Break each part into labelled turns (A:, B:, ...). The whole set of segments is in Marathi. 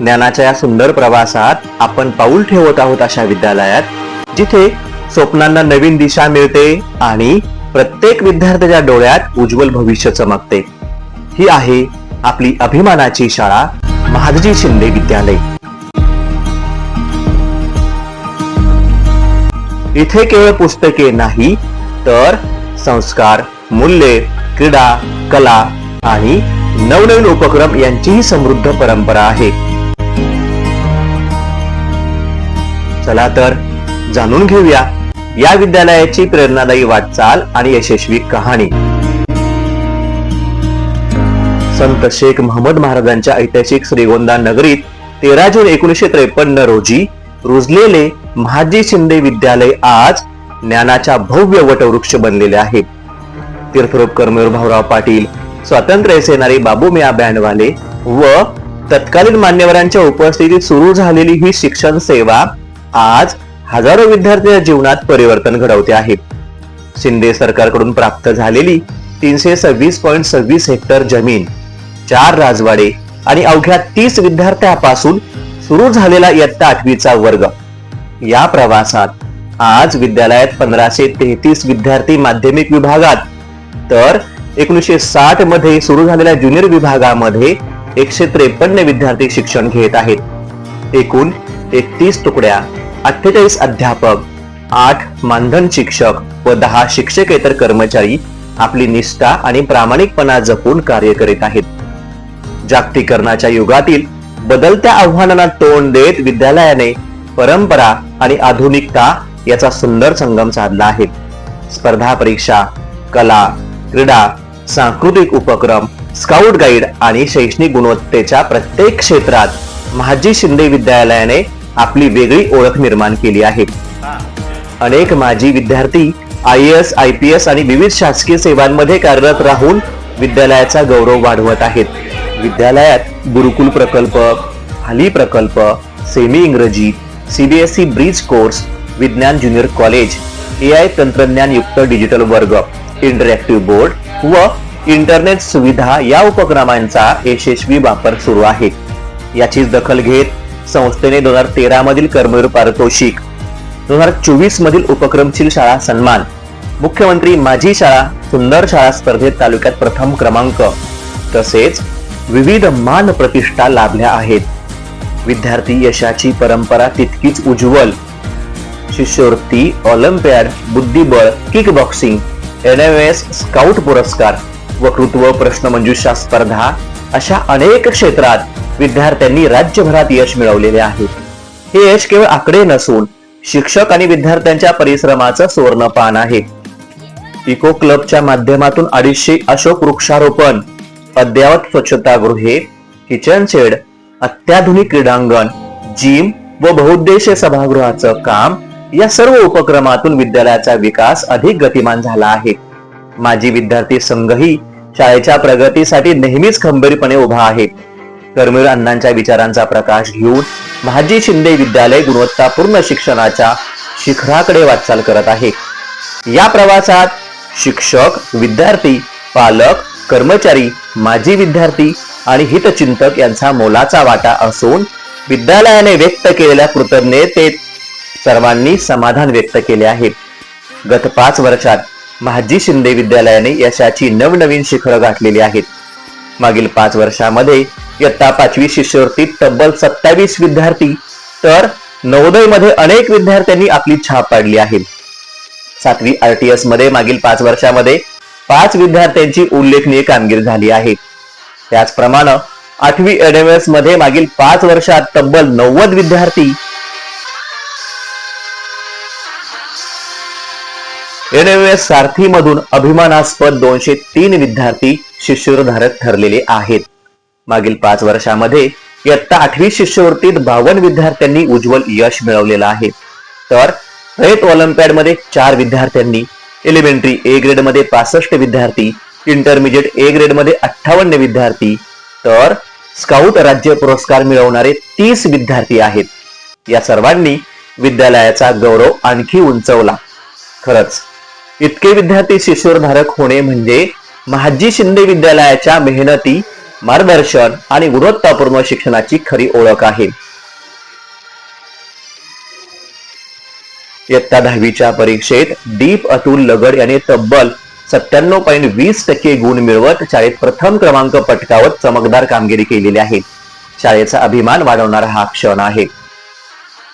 A: ज्ञानाच्या या सुंदर प्रवासात आपण पाऊल ठेवत आहोत अशा विद्यालयात जिथे स्वप्नांना नवीन दिशा मिळते आणि प्रत्येक विद्यार्थ्याच्या डोळ्यात उज्ज्वल भविष्य चमकते. ही आहे आपली अभिमानाची शाळा महादजी शिंदे विद्यालय. इथे केवळ पुस्तके नाही तर संस्कार मूल्ये क्रीडा कला आणि नवनवीन उपक्रम यांचीही समृद्ध परंपरा आहे. चला तर जाणून घेऊया या विद्यालयाची प्रेरणादायी वाटचाल आणि यशस्वी कहाणी. संत शेख महमद महाराजांच्या ऐतिहासिक श्रीगोंदा नगरीत तेरा जून एकोणीसशे त्रेपन्न रोजी रुजलेले महाजी शिंदे विद्यालय आज ज्ञानाच्या भव्य वटवृक्ष बनलेले आहे. तीर्थरूप कर्मवीर भाऊराव पाटील स्वातंत्र्य सेनानी बाबू मिया बँडवाले व तत्कालीन मान्यवरांच्या उपस्थितीत सुरू झालेली ही शिक्षण सेवा आज हजारो विद्यार्थ्यांच्या जीवनात परिवर्तन घडवते आहे. शिंदे सरकारकडून प्राप्त झालेली तीनशे सव्वीस पॉईंट सव्वीस हेक्टर जमीन चार राजवाडे आणि अवघ्या तीस विद्यार्थ्यापासून सुरू झालेला इयत्ता आठवीचा वर्ग. या प्रवासात आज विद्यालयात पंधराशे तेहतीस विद्यार्थी माध्यमिक विभागात तर एकोणीसशे साठमध्ये सुरू झालेल्या ज्युनियर विभागामध्ये एकशे त्रेपन्न विद्यार्थी शिक्षण घेत आहेत. एकूण एकतीस तुकड्या अठ्ठेचाळीस अध्यापक आठ मानधन शिक्षक व दहा शिक्षकेतर कर्मचारी आपली निष्ठा आणि प्रामाणिकपणा जपून कार्य करीत आहेत. जागतिकरणाच्या युगातील बदलत्या आव्हानांना तोंड देत विद्यालयाने परंपरा आणि आधुनिकता याचा सुंदर संगम साधला आहे. स्पर्धा परीक्षा कला क्रीडा सांस्कृतिक उपक्रम स्काउट गाईड आणि शैक्षणिक गुणवत्तेच्या प्रत्येक क्षेत्रात महाजी शिंदे विद्यालयाने आपली वेगळी ओळख निर्माण केली आहे. अनेक माजी विद्यार्थी I S I P S आणि विविध शासकीय सेवांमध्ये कार्यरत राहून विद्यालयाचा गौरव वाढवत आहेत. विद्यालयात गुरुकुल प्रकल्प हाली प्रकल्प सेमी इंग्रजी सीबीएसई ब्रिज कोर्स विज्ञान ज्युनियर कॉलेज ए आय तंत्रज्ञान युक्त डिजिटल वर्ग इंटरॅक्टिव्ह बोर्ड व इंटरनेट सुविधा या उपक्रमांचा यशस्वी वापर सुरू आहे. याचीच दखल घेत संस्थेने दोन हजार तेरा मधील कर्मवीर पारितोषिक दोन हजार चोवीस मधील उपक्रमशील शाळा सन्मान मुख्यमंत्री माझी शाळा सुंदर शाळा स्पर्धेत तालुक्यात प्रथम क्रमांक तसेच विविध मान प्रतिष्ठा लाभल्या आहेत. विद्यार्थी यशाची परंपरा तितकीच उज्ज्वल. शिष्यवृत्ती ऑलिम्पियाड बुद्धिबळ kick boxing N M S scout पुरस्कार वक्तृत्व प्रश्नमंजुषा स्पर्धा अशा अनेक क्षेत्रात विद्यार्थ्यांनी राज्यभरात यश मिळवलेले आहे. हे यश केवळ आकडे नसून शिक्षक आणि विद्यार्थ्यांच्या परिश्रमाचं सुवर्णपान आहे. इको क्लबच्या माध्यमातून अडीचशे अशोक वृक्षारोपण अद्ययावत स्वच्छतागृहे किचन शेड अत्याधुनिक क्रीडांगण जिम व बहुउद्देशीय सभागृहाचं काम या सर्व उपक्रमातून विद्यालयाचा विकास अधिक गतिमान झाला आहे. माजी विद्यार्थी संघही शाळेच्या प्रगतीसाठी नेहमीच खंबीरपणे उभा आहे. कर्मवीर अण्णांच्या विचारांचा प्रकाश घेऊन महाजी शिंदे विद्यालय गुणवत्तापूर्ण शिक्षणाच्या शिखराकडे वाटचाल करत आहे. या प्रवासात शिक्षक विद्यार्थी पालक कर्मचारी माजी विद्यार्थी आणि हितचिंतक यांचा मोलाचा वाटा असून विद्यालयाने व्यक्त केलेल्या कृतज्ञतेत सर्वांनी समाधान व्यक्त केले आहे. गत पाच वर्षात महाजी शिंदे विद्यालयाने यशाची नवनवीन शिखरं गाठलेली आहेत. मागील पाच वर्षामध्ये इयत्ता पाचवी शिष्यवृत्तीत तब्बल सत्तावीस विद्यार्थी. तर नवोदयमध्ये अनेक विद्यार्थ्यांनी आपली छाप पाडली आहे. सातवी आरटीएसमध्ये मागील पाच वर्षामध्ये पाच विद्यार्थ्यांची उल्लेखनीय कामगिरी झाली आहे. त्याचप्रमाणे आठवी एडएमएसमध्ये मागील पाच वर्षात तब्बल नव्वद विद्यार्थी. एनएमएस सारथी मधून अभिमानास्पद दोनशे तीन विद्यार्थी शिष्यधारक ठरलेले आहेत. मागील पाच वर्षामध्ये इयत्ता आठवी शिष्यवृत्तीत बावन्न विद्यार्थ्यांनी उज्ज्वल यश मिळवलेलं आहे. तर रयत ऑलिम्पियाडमध्ये चार विद्यार्थ्यांनी एलिमेंटरी ए ग्रेडमध्ये पासष्ट विद्यार्थी इंटरमिजिएट ए ग्रेडमध्ये अठ्ठावन्न विद्यार्थी तर स्काउट राज्य पुरस्कार मिळवणारे तीस विद्यार्थी आहेत. या सर्वांनी विद्यालयाचा गौरव आणखी उंचवला. खरंच इतके विद्यार्थी शिष्यवरधारक होणे म्हणजे महाजी शिंदे विद्यालयाच्या मेहनती मार्गदर्शन आणि गुणवत्तापूर्ण शिक्षणाची खरी ओळख आहे. इयत्ता दहावीच्या परीक्षेत दीप अतुल लगड याने तब्बल सत्त्याण्णव पॉईंट वीस टक्के गुण मिळवत शाळेत प्रथम क्रमांक पटकावत चमकदार कामगिरी केलेली आहे. शाळेचा अभिमान वाढवणारा हा क्षण आहे.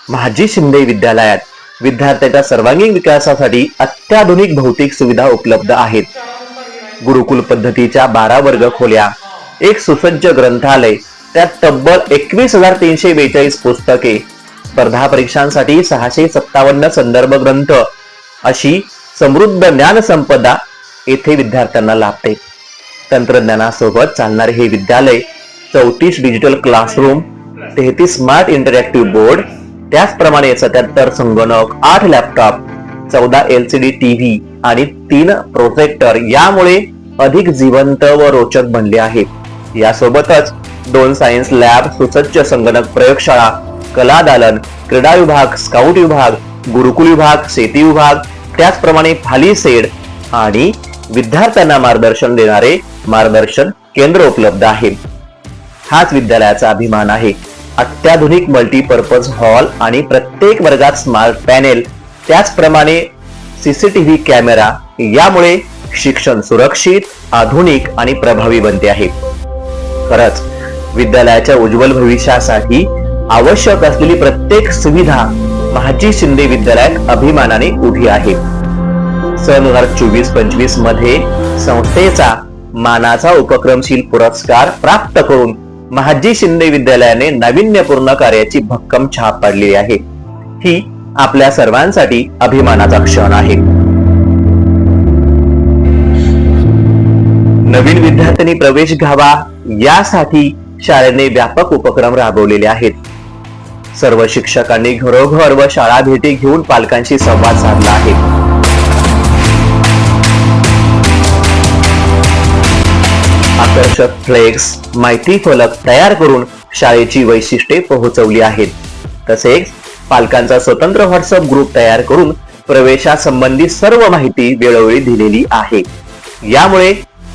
A: महाजी शिंदे विद्यालयात विद्यार्थ्यांच्या सर्वांगीण विकासासाठी अत्याधुनिक भौतिक सुविधा उपलब्ध आहेत. गुरुकुल पद्धतीच्या बारा वर्ग खोल्या एक सुसज्ज ग्रंथालय त्यात तब्बल एकवीस हजार तीनशे बेचाळीस पुस्तके स्पर्धा परीक्षांसाठी सहाशे सत्तावन्न संदर्भ ग्रंथ अशी समृद्ध ज्ञान संपदा येथे विद्यार्थ्यांना लाभते. तंत्रज्ञानासोबत चालणारे हे विद्यालय चौतीस डिजिटल क्लासरूम तेहतीस स्मार्ट इंटरॅक्टिव्ह बोर्ड त्याचप्रमाणे सत्याहत्तर संगणक आठ लॅपटॉप चौदा एल सी डी टीव्ही आणि तीन प्रोजेक्टर यामुळे अधिक जिवंत व रोचक बनले आहे यासोबतच दोन सायन्स लॅब सुसज्ज संगणक प्रयोगशाळा कला दालन क्रीडा विभाग स्काउट विभाग गुरुकुल विभाग शेती विभाग त्याचप्रमाणे फाली सेड आणि विद्यार्थ्यांना मार्गदर्शन देणारे मार्गदर्शन केंद्र उपलब्ध आहे. हाच विद्यालयाचा अभिमान आहे. अत्याधुनिक मल्टीपर्पज हॉल आणि प्रत्येक वर्गात स्मार्ट पॅनेल त्याचप्रमाणे सीसीटीव्ही कॅमेरा यामुळे शिक्षण सुरक्षित आधुनिक आणि प्रभावी बनते आहे. खरंच विद्यालयाच्या उज्ज्वल भविष्यासाठी आवश्यक असलेली प्रत्येक सुविधा महाजी शिंदे विद्यालयात अभिमानाने उभी आहे. सन दोन हजार चोवीस पंचवीसमध्ये संस्थेचा मानाचा उपक्रमशील पुरस्कार प्राप्त करून महाजी शिंदे विद्यालयाने नाविन्यपूर्ण कार्याची भक्कम छाप पाडली आहे. ही आपल्या सर्वांसाठी अभिमानाचा क्षण आहे. नवीन विद्यार्थ्यांनी प्रवेश घ्यावा यासाठी शाळेने व्यापक उपक्रम राबवलेले आहेत. सर्व शिक्षकांनी घरोघर व शाळा भेटी घेऊन पालकांशी संवाद साधला आहे. आकर्षक फ्लेक्स माहिती फलक तयार करून शाळेची वैशिष्ट्ये पोहोचवली आहेत. तसेच पालकांचा स्वतंत्र व्हॉट्सअप ग्रुप तयार करून प्रवेशासंबंधी सर्व माहिती वेळोवेळी दिलेली आहे. यामुळे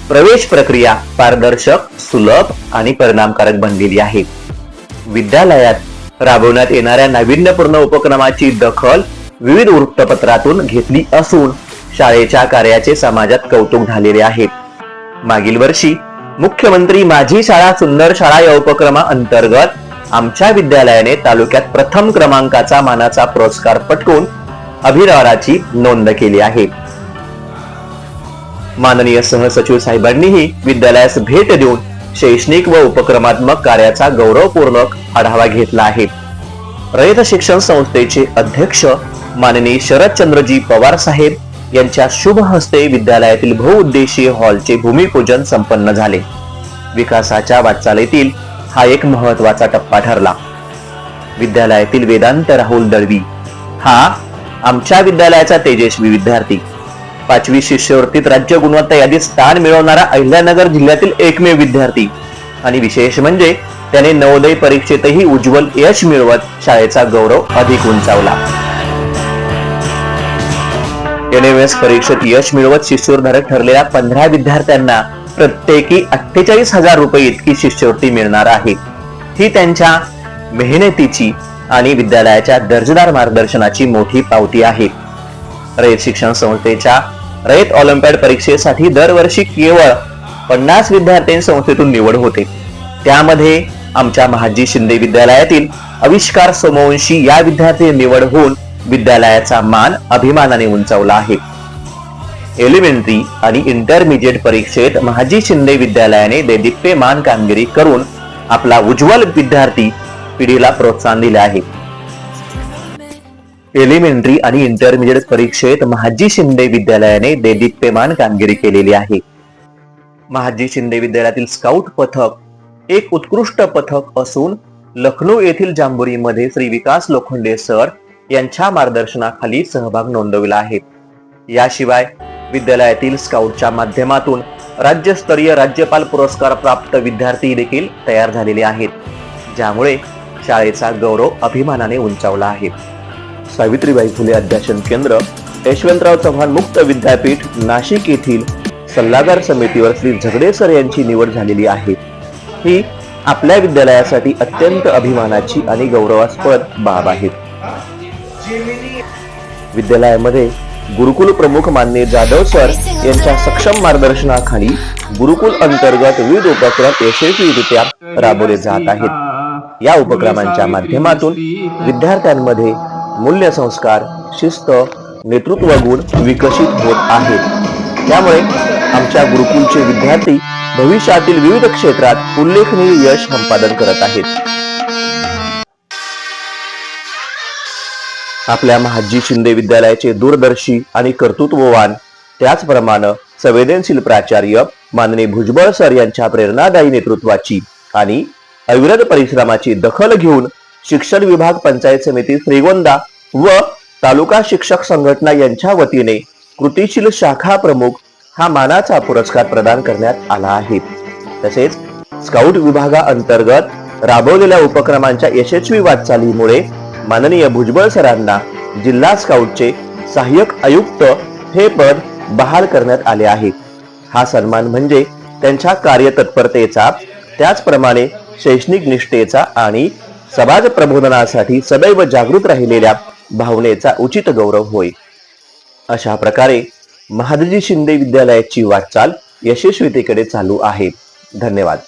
A: प्रवेश प्रक्रिया पारदर्शक सुलभ आणि परिणामकारक बनलेली आहे. विद्यालयात राबवण्यात येणाऱ्या नाविन्यपूर्ण उपक्रमाची दखल विविध वृत्तपत्रातून घेतली असून शाळेच्या कार्याचे समाजात कौतुक झालेले आहे. मागील वर्षी मुख्यमंत्री माझी शाळा सुंदर शाळा या उपक्रमा अंतर्गत आमच्या विद्यालयाने तालुक्यात प्रथम क्रमांकाचा मानाचा पुरस्कार पटकून अभिनवराची नोंद केली आहे. माननीय सहसचिव साहेबांनीही विद्यालयास भेट देऊन शैक्षणिक व उपक्रमात्मक कार्याचा गौरवपूर्ण आढावा घेतला आहे. रयत शिक्षण संस्थेचे अध्यक्ष माननीय शरदचंद्रजी पवार साहेब यांच्या शुभ हस्ते विद्यालयातील बहुउद्देशीय हॉलचे भूमिपूजन संपन्न झाले. विकासाच्या वाटचालीतील हा एक महत्त्वाचा टप्पा ठरला. विद्यालयातील वेदांत राहुल दळवी हा आमच्या विद्यालयाचा तेजस्वी विद्यार्थी. पाचवी शिष्यवृत्तीत राज्य गुणवत्ता यादीत स्थान मिळवणारा अहिल्यानगर जिल्ह्यातील एकमेव विद्यार्थी. आणि विशेष म्हणजे त्याने नवोदय परीक्षेतही उज्ज्वल यश मिळवत शाळेचा गौरव अधिक उंचावला. एनएमएस परीक्षेत यश मिळवत शिष्यवरधारक ठरलेल्या पंधरा विद्यार्थ्यांना प्रत्येकी अठ्ठेचाळीस हजार रुपये इतकी शिष्यवृत्ती मिळणार आहे. ही त्यांच्या मेहनतीची आणि विद्यालयाच्या दर्जेदार मार्गदर्शनाची मोठी पावती आहे. रयत शिक्षण संस्थेच्या रयत ऑलिम्पियाड परीक्षेसाठी दरवर्षी केवळ पन्नास विद्यार्थ्यांची संस्थेतून निवड होते. त्यामध्ये आमच्या महाजी शिंदे विद्यालयातील आविष्कार सोमवंशी या विद्यार्थी निवड होऊन विद्यालयाचा मान अभिमानाने उंचावला आहे. एलिमेंटरी आणि इंटरमिजिएट परीक्षेत महाजी शिंदे विद्यालयाने देदीप्यमान कामगिरी करून आपला उज्ज्वल विद्यार्थी पिढीला प्रोत्साहन दिले आहे. एलिमेंटरी आणि इंटरमिजिएट परीक्षेत महाजी शिंदे विद्यालयाने देदीप्यमान कामगिरी केलेली आहे. महाजी शिंदे विद्यालयातील स्काउट पथक एक उत्कृष्ट पथक असून लखनौ येथील जांभुरीमध्ये श्री विकास लोखंडे सर यांच्या मार्गदर्शनाखाली सहभाग नोंदविला आहे. याशिवाय विद्यालयातील स्काउटच्या माध्यमातून राज्यस्तरीय राज्यपाल पुरस्कार प्राप्त विद्यार्थी देखील तयार झालेले आहेत ज्यामुळे शाळेचा गौरव अभिमानाने उंचावला आहे. सावित्रीबाई फुले अध्यासन केंद्र यशवंतराव चव्हाण मुक्त विद्यापीठ नाशिक येथील सल्लागार समितीवर श्री झगडे सर यांची निवड झालेली आहे. ही आपल्या विद्यालयासाठी अत्यंत अभिमानाची आणि गौरवास्पद बाब आहे. विद्यालयामध्ये गुरुकुल प्रमुख मान्य जाधव सर यांच्या सक्षम मार्गदर्शनाखाली गुरुकुल अंतर्गत विविध उपक्रम यशस्वीरित्या राबवले जात आहेत. या उपक्रमांच्या माध्यमातून विद्यार्थ्यांमध्ये मूल्य संस्कार शिस्त नेतृत्व गुण विकसित होत आहेत. त्यामुळे आमच्या गुरुकुलचे विद्यार्थी भविष्यातील विविध क्षेत्रात उल्लेखनीय यश संपादन करत आहेत. आपल्या महाजी शिंदे विद्यालयाचे दूरदर्शी आणि कर्तृत्ववान त्याचप्रमाणे संवेदनशील प्राचार्य माननीय भुजबळ सर यांच्या प्रेरणादायी नेतृत्वाची आणि अविरत परिश्रमाची दखल घेऊन शिक्षण विभाग पंचायत समिती श्रीगोंदा व तालुका शिक्षक संघटना यांच्या वतीने कृतिशील शाखा प्रमुख हा मानाचा पुरस्कार प्रदान करण्यात आला आहे. तसेच स्काउट विभागाअंतर्गत राबवलेल्या उपक्रमांच्या यशस्वी वाटचालीमुळे माननीय भुजबळ सरांना जिल्हा स्काउटचे सहाय्यक आयुक्त हे पद बहाल करण्यात आले आहे. हा सन्मान म्हणजे त्यांच्या कार्यतत्परतेचा त्याचप्रमाणे शैक्षणिक निष्ठेचा आणि समाज प्रबोधनासाठी सदैव जागृत राहिलेल्या भावनेचा उचित गौरव होय. अशा प्रकारे महादजी शिंदे विद्यालयाची वाटचाल यशस्वीतेकडे चालू आहे. धन्यवाद.